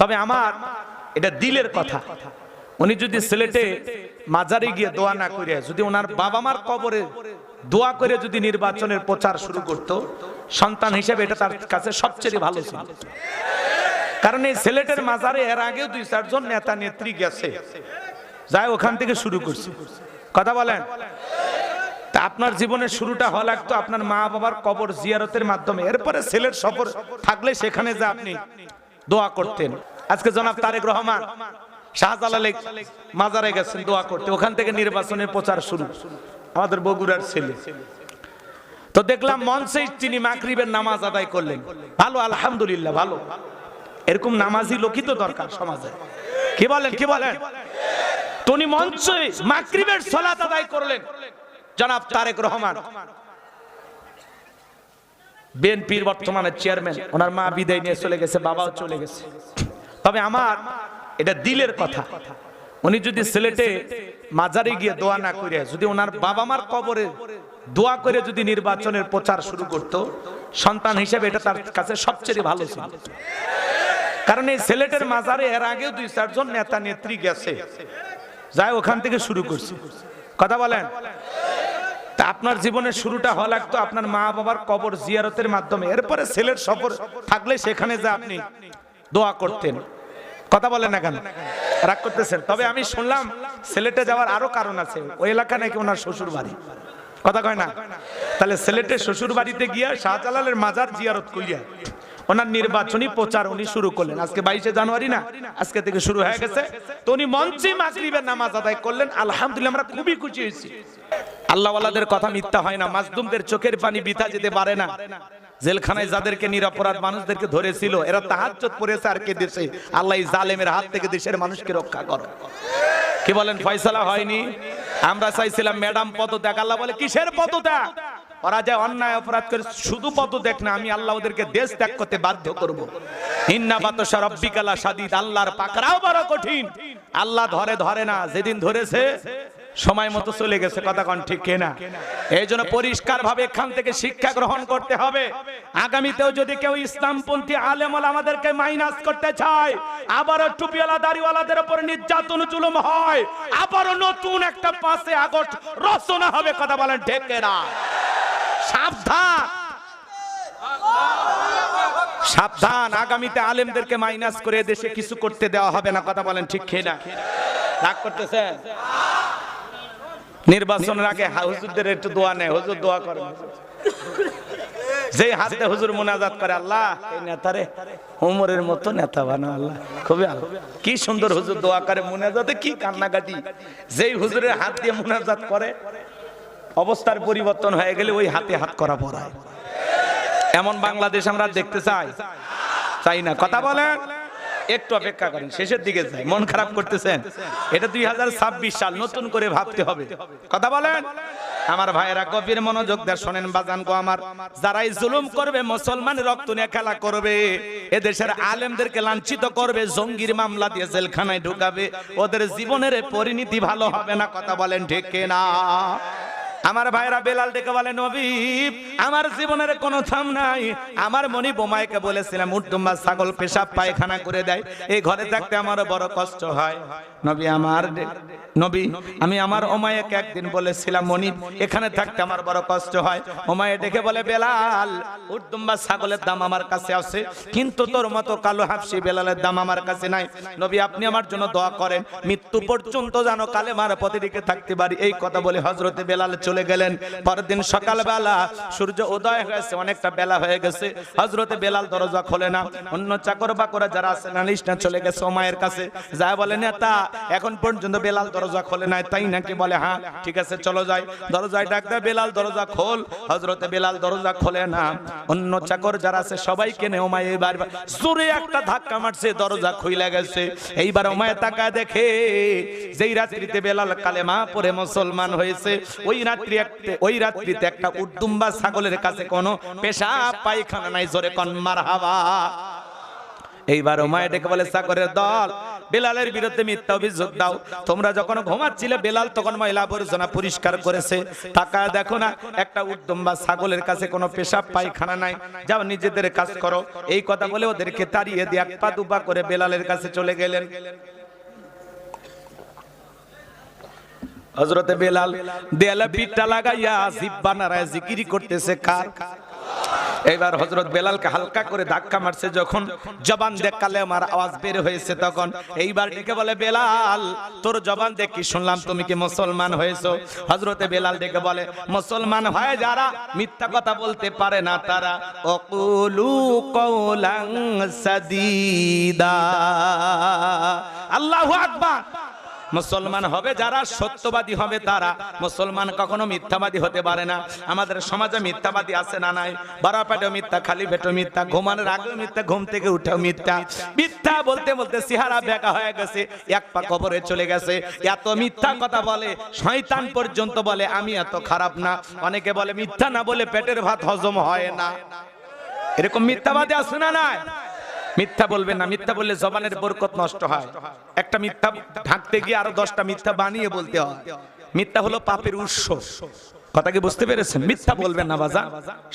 তবে আমার এটা দিলের কথা। উনি যদি সিলেটে মাজারে গিয়ে দোয়া না করে, যদি ওনার বাবা মার কবরে দোয়া করে যদি নির্বাচনের প্রচার শুরু করত, সন্তান হিসেবে এটা তার কাছে সবচেয়ে ভালো ছিল। কারণ এই সিলেটের মাজারে এর আগেও দুই, চারজন নেতা নেত্রী গেছে। যাই ওখান থেকে শুরু করছি। কথা বলেন? তা আপনার জীবনের শুরুটা হওয়া লাগতো আপনার মা বাবার কবর জিয়ারতের মাধ্যমে। এরপরে ছেলের সফর থাকলে সেখানে যে আপনি দোয়া করতেন। আজকে জনাব তারেক রহমান শাহজালালে মাজারে গেছেন দোয়া করতে। ওখান থেকে নির্বাচনের প্রচার শুরু। আমাদের বগুড়ার ছেলে। তো দেখলাম মঞ্চেই তিনি মাগরিবের নামাজ আদায় করলেন। ভালো আলহামদুলিল্লাহ ভালো। এরকম নামাজি লোকই তো দরকার সমাজে। কি বলেন কি বলেন? তুমি মঞ্চে মাগরিবের সালাত আদায় করলেন। জনাব তারেক রহমান। বিএনপির বর্তমানে চেয়ারম্যান। ওনার মা বিদায় নিয়ে চলে গেছে বাবাও চলে গেছে। তবে আমার এটা দিলের কথা। উনি যদি সিলেটে মাজারে গিয়ে দোয়া না করে, যদি ওনার বাবা মার কবরে দোয়া করে যদি নির্বাচনের প্রচার শুরু করত, সন্তান হিসেবে এটা তার কাছে সবচেয়ে ভালো ছিল। কারণ এই সিলেটের মাজারে এর আগেও দুই, চারজন নেতা নেত্রী গেছে। যাই ওখান থেকে শুরু করছি। কথা বলেন? তা আপনার জীবনের শুরুটা হওয়া লাগতো আপনার মা বাবার কবর জিয়ারতের মাধ্যমে। এরপরে ছেলের সফর থাকলে সেখানে যে আপনি দোয়া করতেন। কথা বলেন না কেন? রাগ করতেছেন। তবে আমি শুনলাম সিলেটে যাওয়ার আরও কারণ আছে। ওই এলাকা নাকি ওনার শ্বশুর বাড়ি কথা কয় না? তাহলে সিলেটে শ্বশুর বাড়িতে গিয়া শাহজালালের মাজার জিয়ারত করিয়া ওনার নির্বাচনী প্রচার উনি শুরু করলেন। আজকে বাইশে জানুয়ারি না? আজকে থেকে শুরু হয়ে গেছে। তো উনি মঞ্চে মাগরিবের নামাজ আদায় করলেন। আলহামদুলিল্লাহ আমরা খুবই খুশি হয়েছি। আল্লাহওয়ালাদের কথা মিথ্যা হয় না। মাজদুমদের চোখের পানি বিতা যেতে পারে না। জেলখানায় যাদেরকে নিরাপরাধ মানুষদেরকে ধরেছিল, এরা তাহাজ্জত পড়েছে আর কে দেশে? আল্লাহ জালেমের হাত থেকে দেশের মানুষকে রক্ষা করো। কি বলেন, ফয়সালা হয়নি? আমরা চাইছিলাম ম্যাডাম পদত্যাগ, আল্লাহ বলে, কিসের পদত্যাগ? ওরা যে অন্যায় অপরাধ করে, শুধু পদত্যাগ না, আমি আল্লাহ ওদেরকে দেশ ত্যাগ করতে বাধ্য করব। আল্লাহর পাকড়াও বড় কঠিন। আল্লাহ ধরে ধরে না, যেদিন ধরেছে সময় মতো চলে গেছে, কথা কন ঠিক কিনা? এই জন্য পরিষ্কার ভাবে এখান থেকে শিক্ষা গ্রহণ করতে হবে। আগামীতেও যদি কেউ ইসলামপন্থী আলেমল আমাদেরকে মাইনাস করতে চায়, আবারও টুপিওয়ালা, দাড়িওয়ালাদের উপর নির্যাতন জুলুম হয়, আবারও নতুন একটা পাশে আগস্ট রচনা হবে, কথা বলেন ঢেকেরা সাবধান! সাবধান! আগামীতে আলেমদেরকে মাইনাস করে দেশে কিছু করতে দেওয়া হবে না, কথা বলেন ঠিক খেয়ে না রাগ করতেছেন? নির্বাচনের আগে হুজুরদের একটু দোয়া নেয়। হুজুর দোয়া করেন। যে হাতে হুজুর মোনাজাত করে, আল্লাহ নেতারে উমরের মতো নেতা বানা, আল্লাহ, খুবই কি সুন্দর হুজুর দোয়া করে মোনাজাতে, কি কান্নাকাটি। যেই হুজুরের হাত দিয়ে মোনাজাত করে, অবস্থার পরিবর্তন হয়ে গেলে ওই হাতে হাত করা পড়ায়। এমন বাংলাদেশ আমরা দেখতে চাই। চাই না। কথা বলেন। একটু অপেক্ষা করেন, শেষের দিকে যাই। মন খারাপ করতেছেন? এটা দুই সাল, নতুন করে ভাবতে হবে। কথা বলেন? আমার ভাইয়েরা, গভীর মনোযোগ দিয়ে শোনেন বাজান গো আমার। যারাই জুলুম করবে, মুসলমান রক্ত নিয়ে খেলা করবে, এদেশের আলেমদেরকে লাঞ্ছিত করবে, জঙ্গির মামলা দিয়ে জেলখানায় ঢুকাবে, ওদের জীবনের পরিণতি ভালো হবে না, কথা বলেন ঠিক না আমার ভাইরা বেলাল ডেকে বলে, নবী, আমার জীবনের কোনো থাম নাই। আমার মনি বোমাইকে বলেছিলাম উঠতুম্বা ছাগল পেশাব, পায়খানা করে দেয়। এই ঘরে থাকতে আমার বড় কষ্ট হয়। নবী আমার নবী, আমি আমার ওমায়েকে একদিন বলেছিলাম, মনি, এখানে থাকতে আমার বড় কষ্ট হয়। ওমায়ে ডেকে বলে, বেলাল উঠতুম্বা ছাগলের দাম আমার কাছে আছে, কিন্তু তোর মতো কালো হাফসি বেলালের দাম আমার কাছে নাই। নবী, আপনি আমার জন্য দোয়া করেন, মৃত্যু পর্যন্ত জানো কালে মার পথে দিকে থাকতে পারি। এই কথা বলে হজরতে বেলাল চলে গেলেন। পরের দিন সকালবেলা সূর্য উদয় হয়েছে, অনেকটা বেলা হয়ে গেছে। হজরতে বেলাল দরজা খোলে না। অন্য চাকর বাকরা যারা আছে নালিশ না চলে গেছে ওমায়ের কাছে। যা বলে, নেতা, এখন পর্যন্ত বেলাল দরজা খোলে নাই। তাই নাকি বলে হ্যাঁ ঠিক আছে, চলো যাই। দরজায় ডাক দেয়, বেলাল, দরজা খোল। হজরতে বেলাল দরজা খোলে না। অন্য চাকর যারা আছে, সবাইকে নে ওমায় এবার জোরে একটা ধাক্কা মারছে, দরজা খুইলা গেছে। এইবার ওমায় তাকায় দেখে, যেই রাত্রিতে বেলাল কালেমা পরে মুসলমান হয়েছে, ওই একটা ওই রাত্রিতে একটা ছাগলের কাছে পেশাব পায়খানা নাই, জোরে কন, মারহাবা। এইবার ডেকে বলে চাকরের দল, বেলালের বিরুদ্ধে মিথ্যা অভিযোগ দাও। তোমরা যখন ঘুমাচ্ছিলে, বেলাল তখন ময়লা আবর্জনা পরিষ্কার করেছে। টাকা দেখো না, একটা উদ্যম বা ছাগলের কাছে কোনো পেশাব পায়খানা নাই। যাও, নিজেদের কাজ করো। এই কথা বলে ওদেরকে তাড়িয়ে দিয়ে এক পা দুপা করে বেলালের কাছে চলে গেলেন। হজরতে বেলাল দেয়ালে পিঠটা লাগাইয়া জিব্বা নারায় জিকিরি করতেছে, কার? এবার হজরত বেলালকে হালকা করে ধাক্কা মারছে যখন জবান দেখালে আমার আওয়াজ বের হয়েছে তখন। এইবার ডেকে বলে, বেলাল, তোর জবান দেখ কি শুনলাম? তুমি কি মুসলমান হয়েছো? হজরতে বেলাল ডেকে বলে, মুসলমান হয় যারা মিথ্যা কথা বলতে পারে না তারা অকুলু কৌলাং সাদিদা। আল্লাহু আকবার। মুসলমান হবে যারা সত্যবাদী হবে তারা। মুসলমান কখনো মিথ্যাবাদী হতে পারে না। আমাদের সমাজে মিথ্যাবাদী আছে না নাই? বারা পেটে মিথ্যা খালি পেটে মিথ্যা, ঘুমানোর আগেও মিথ্যা, ঘুম থেকে উঠেও মিথ্যা। মিথ্যা বলতে বলতে সিহারা বেকা হয়ে গেছে, এক পা কবরে চলে গেছে। এত মিথ্যা কথা বলে, শয়তান পর্যন্ত বলে, আমি এত খারাপ না। অনেকে বলে, মিথ্যা না বলে পেটের ভাত হজম হয় না। এরকম মিথ্যাবাদী আছে না নাই? মিথ্যা বলবেন না, মিথ্যা বললে জবানের বরকত নষ্ট হয়। একটা মিথ্যা ঢাকতে গিয়ে আরও দশটা মিথ্যা বানিয়ে বলতে হয়। মিথ্যা হলো পাপের উৎস। কথা কি বুঝতে পেরেছেন? মিথ্যা বলবেন না বাজা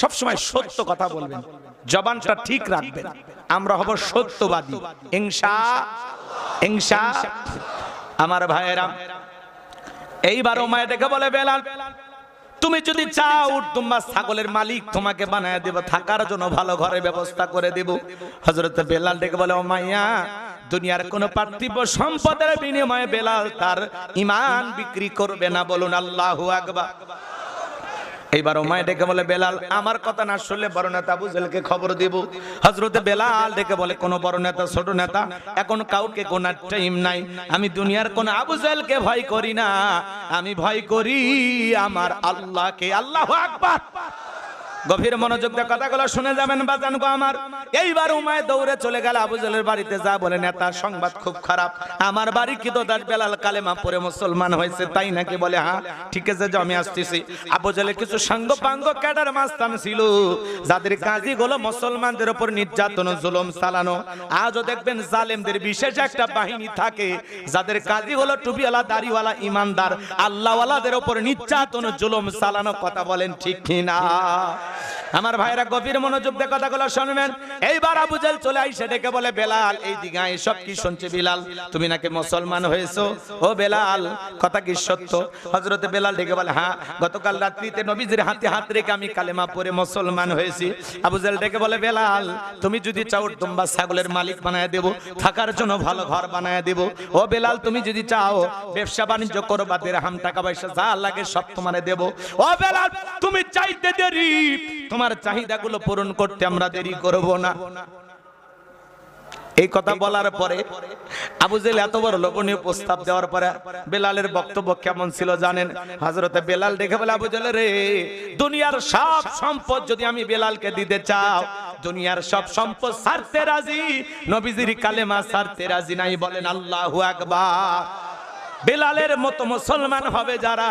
সবসময় সত্য কথা বলবেন। জবানটা ঠিক রাখবেন। আমরা হব সত্যবাদী। ইংসা ইংসা আমার ভাইয়েরা এইবার ও মায়ের দেখে বলে বেলাল তুমি যদি চাও তোমার ছাগলের মালিক তোমাকে বানায় দেব থাকার জন্য ভালো ঘরের ব্যবস্থা করে দেব। হজরত বেলাল ডেকে বলে ও মাইয়া দুনিয়ার কোন পার্থিব সম্পদের বিনিময়ে বেলাল তার ইমান বিক্রি করবে না। বলুন আল্লাহ আকবার। এইবার ওমায় ডেকে বলে, বেলাল, আমার কথা না শুনলে বড় নেতা আবু জেলকে খবর দিব। হজরতে বেলাল ডেকে বলে, কোন বড় নেতা, ছোট নেতা, এখন কাউকে কোন টাইম নাই। আমি দুনিয়ার কোন আবু জেলকে ভয় করি না। আমি ভয় করি আমার আল্লাহকে। আল্লাহ আকবার। গভীর মনোযোগ দিয়ে কথাগুলো শুনে যাবেন বাজান গো আমার। এইবার উমায় দৌড়ে চলে গেল আবুজলের বাড়িতে যা বলে নেতার সংবাদ খুব খারাপ। আমার বাড়ি কি দাস বেলাল কালেমা পরে মুসলমান হয়েছে, তাই নাকি বলে হ্যাঁ ঠিক আছে যে আমি আসতেছি। আবুজলে কিছু সাঙ্গ পাঙ্গ ক্যাডার মাস্তান ছিল, যাদের কাজই গুলো মুসলমানদের উপর নির্যাতন, জুলুম চালানো। আজও দেখবেন জালেমদের বিশেষ একটা বাহিনী থাকে, যাদের কাজই হলো টুপিওয়ালা, দাড়িওয়ালা, ইমানদার, আল্লাহওয়ালাদের উপর নির্যাতন, জুলুম চালানো কথা বলেন ঠিক কিনা? আমার ভাইরা গভীর মনোযোগ দিয়ে কথাগুলো শুনবেন। এইবার আবু জাহেল চলে আইসে ডেকে বলে, বেলাল এই আয়, সব কি শুনছে বিলাল? তুমি নাকি মুসলমান হয়েছো? ও বেলাল, কথা কি সত্য? হযরতে বেলাল ডেকে বলে হ্যাঁ গতকাল রাত্রিতে নবীজির হাতে হাত রেখে আমি কালেমা পড়ে মুসলমান হয়েছি। আবু জাহেল ডেকে বলে, বেলাল, তুমি যদি চাও দুম্বা ছাগলের মালিক বানায় দেব, থাকার জন্য ভালো ঘর বানায় দেব। ও বেলাল, তুমি যদি চাও ব্যবসা বাণিজ্য করো, বা দেড়হাম টাকা পয়সা যা লাগে সব তোমারে দেব। ও বেলাল, তুমি চাইতে দেরি তোমার চাহিদাগুলো পূরণ করতে আমরা দেরি করব না। এই কথা বলার পরে আবু জেল এত বড় লোভনীয় প্রস্তাব দেওয়ার পরে বেলালের বক্তব্য কেমন ছিল জানেন? হাজরতে বেলাল দেখে বলে, আবু জেল রে, দুনিয়ার সব সম্পদ যদি আমি বেলালকে দিতে চাও, দুনিয়ার সব সম্পদ সারতে রাজি? নবীজির কালেমা সারতে রাজি নাই বলেন আল্লাহু আকবার। বেলালের মতো মুসলমান হবে যারা,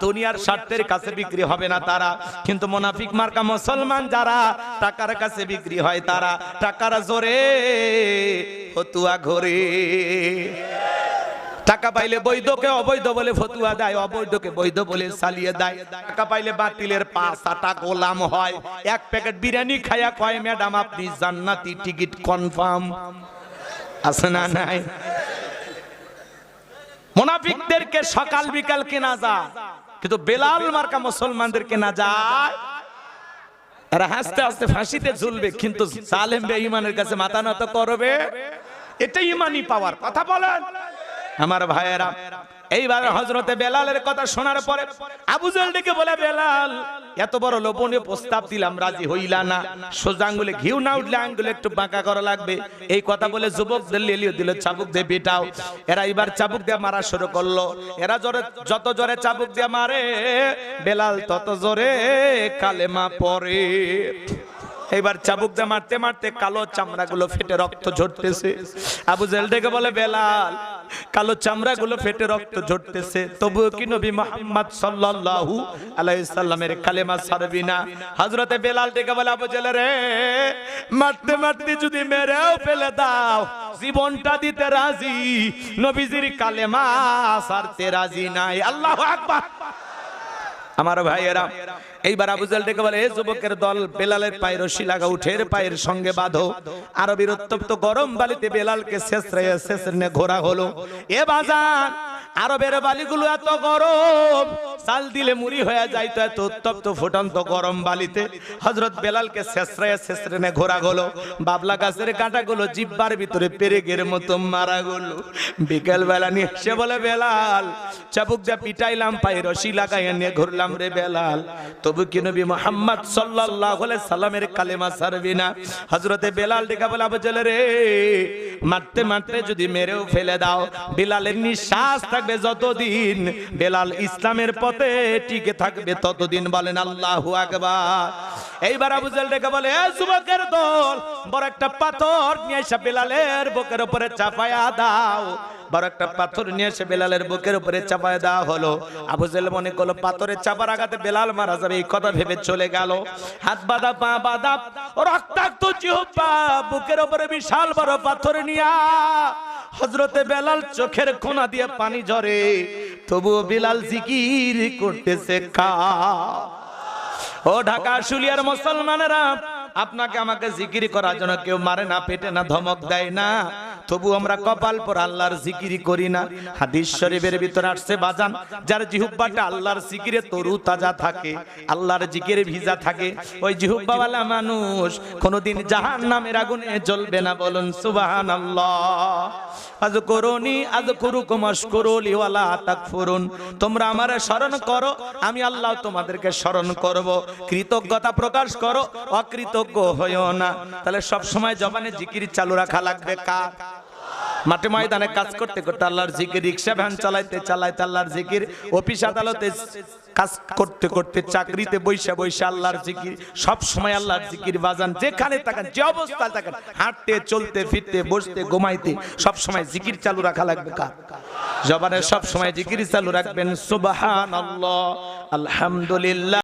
দুনিয়ার স্বার্থের কাছে বিক্রি হবে না তারা। কিন্তু মোনাফিক মার্কা মুসলমান যারা, টাকার কাছে বিক্রি হয় তারা। টাকার জোরে ফতুয়া ঘরে। টাকা পাইলে বৈধকে অবৈধ বলে ফতুয়া দেয়, অবৈধকে বৈধ বলে চালিয়ে দেয়। টাকা পাইলে বাতিলের পাঁচ আটা গোলাম হয়। এক প্যাকেট বিরিয়ানি খায়া কয়, ম্যাডাম, আপনি জান্নাতি টিকিট কনফার্ম আছে না নাই? মোনাফিকদেরকে সকাল বিকাল কেনা যায়? কিন্তু বেলাল মার্কা মুসলমানদের কেনা যায়? এরা হাসতে হাসতে ফাঁসিতে ঝুলবে, কিন্তু সালেম বে ইমানের কাছে মাথা নত করবে। এটা ইমানই পাওয়ার কথা বলেন। আমার ভাইয়েরা এইবার হজরতে বেলালের কথা শোনার পরে আবু জাহেল ডেকে বলে, বেলাল, এত বড় লোভনীয় প্রস্তাব দিলাম, রাজি হইলা না। সোজা আঙ্গুলে ঘিউ না উঠলে আঙ্গুলে একটু বাঁকা করা লাগবে। এই কথা বলে লেলিয়ে দিল, চাবুক দিয়ে বেটাও। এরা এবার চাবুক দিয়ে মারা শুরু করল। এরা জোরে, যত জোরে চাবুক দিয়ে মারে, বেলাল তত জোরে কালেমা পরে এবার চাবুক দিয়ে মারতে মারতে কালো চামড়াগুলো ফেটে রক্ত ঝরতেছে। আবু জেল ডেকে বলে, বেলাল কালো চামড়াগুলো ফেটে রক্ত ঝরতেছে। তবুও কি নবী মোহাম্মদ সাল্লাল্লাহু আলাইহি সাল্লামের কালেমা ছাড়বি না? হযরতে বেলাল ডেকে বলে, আবু জেলে রে, মারতে মারতে যদি মেরেও ফেলে দাও, জীবনটা দিতে রাজি। নবীজির কালেমা ছাড়তে রাজি নাই। আল্লাহু আকবার। আমার ভাইয়েরা, এইবার আবুজাল ডেকে বলে, এ যুবকের দল বেলালের পায়ের রশি লাগা, উঠের পায়ের সঙ্গে বাঁধো। আরবের উত্তপ্ত গরম বালিতে বেলালকে শেষ শেষরে শেষ ঘোরা হলো। এ বাজান আরবের বালিগুলো এত গরম, চাল দিলে মুড়ি হয়ে যাইতো এত উত্তপ্ত ফুটন্ত গরম বালিতে। হজরত বেলালকে শেষরে শেষরে ঘোরা হলো বাবলা গাছের কাঁটাগুলো জিব্বার ভিতরে পেরেকের মতো মারা গেলো। বিকেল বেলা নিয়ে সে বলে, বেলাল, চাবুক যা পিটাইলাম পায়ে রশি লাগাইয়া নিয়ে ঘুরলাম রে বেলাল। তবু কি নবী মোহাম্মদ সাল্লাল্লাহু আলাইহি সাল্লামের কালেমা ছাড়বি না? হযরতে বেলাল ডেকা বলে, আবু রে, মারতে মারতে যদি মেরেও ফেলে দাও, বেলালের নিঃশ্বাস থাকবে যতদিন বেলাল ইসলামের পথে টিকে থাকবে ততদিন বলেন আল্লাহ আকবার। এইবার আবু জেল ডেকে বলে যুবকের দল, বড় একটা পাথর নিয়ে এসে বেলালের বুকের উপরে চাপায়া দাও। বড় একটা পাথর নিয়ে এসে বেলালের বুকের উপরে চাপায় দেওয়া হলো। আবু জেল মনে করল পাথরের চাপার আঘাতে বেলাল মারা যাবে, এই কথা ভেবে চলে গেল। হাত বাঁধা, পা বাঁধা, রক্তাক্ত জিহ্বা, বুকের উপরে বিশাল বড় পাথর নিয়া হজরতে বেলাল চোখের কোনা দিয়ে পানি ঝরে। তবুও বেলাল জিকির করতেছে কা। ও ঢাকা শুলিয়ার মুসলমানেরা, আপনাকে আমাকে জিকির করার জন্য কেউ মারে না, পেটে না ধমক দেয় না। তবু আমরা কপাল পর আল্লাহর জিকিরি করি না। হাদিস শরীফের ভিতরে আসছে, বাজান, যার জিহুব্বাটা আল্লাহর জিকিরে তরু তাজা থাকে, আল্লাহর জিকিরে ভিজা থাকে। ওই জিহুব্বাওয়ালা মানুষ কোনোদিন জাহান নামের আগুনে জ্বলবে না, বলুন সুবহানাল্লাহ। আজ করুনি, আজ করু কমাস করলি ওয়ালা তাকফুরুন। তোমরা আমারে স্মরণ করো, আমি আল্লাহ তোমাদেরকে স্মরণ করব। কৃতজ্ঞতা প্রকাশ করো, অকৃতজ্ঞ হইও না। তাহলে সব সময় জবানে জিকির চালু রাখা লাগবে কার? মাঠে ময়দানে কাজ করতে করতে আল্লাহর জিকির, রিক্সা ভ্যান চালাইতে চালাইতে আল্লাহর জিকির, অফিস আদালতে কাজ করতে করতে চাকরিতে বৈশা বৈশা আল্লাহর জিকির, সব সময় আল্লাহর জিকির, বাজান যেখানে থাকেন, যে অবস্থায় থাকেন, হাঁটতে, চলতে, ফিরতে, বসতে, ঘুমাইতে, সব সময় জিকির চালু রাখা লাগবে কার? জবানে সব সময় জিকির চালু রাখবেন, সুবহানাল্লাহ, আলহামদুলিল্লাহ।